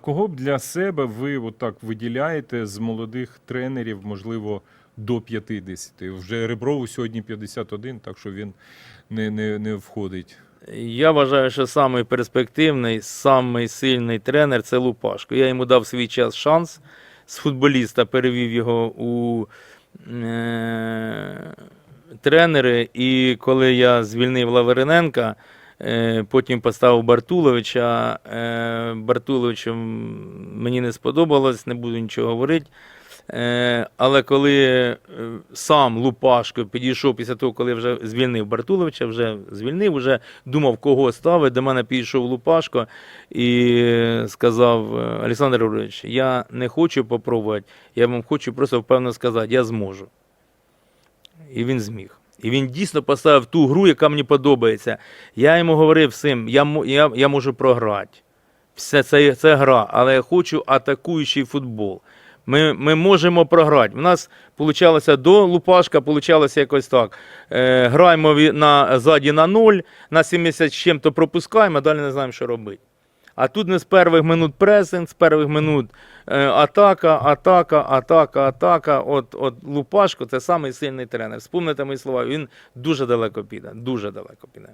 Кого б для себе ви отак виділяєте з молодих тренерів, можливо, до 50? Вже Реброву сьогодні 51, так що він не, не, не входить. Я вважаю, що самий перспективний, самий сильний тренер це Лупашко. Я йому дав свій час шанс з футболіста, перевів його у е- тренери. І коли я звільнив Лавриненка, потім поставив Бартуловича. Е- Бартуловичу мені не сподобалось, не буду нічого говорити. Е, але коли е, сам Лупашко підійшов після того, коли вже звільнив Бартуловича, вже звільнив, вже думав, кого ставити. До мене підійшов Лупашко і сказав: е, Олександр Григорович, я не хочу попробувати, я вам хочу просто впевнено сказати, я зможу. І він зміг. І він дійсно поставив ту гру, яка мені подобається. Я йому говорив всім, я, я, я можу програти. Все це, це гра, але я хочу атакуючий футбол. Ми, ми можемо програти. У нас вийшло до Лупашка, вийшло якось так. Е, граємо на, ззаді на 0, на 70 з чим-то пропускаємо, а далі не знаємо, що робити. А тут не з перших минут пресинг, з перших минут е, атака, атака, атака, атака. От, от Лупашко це самий сильний тренер. Спомните мої слова, він дуже далеко піде. Дуже далеко піде.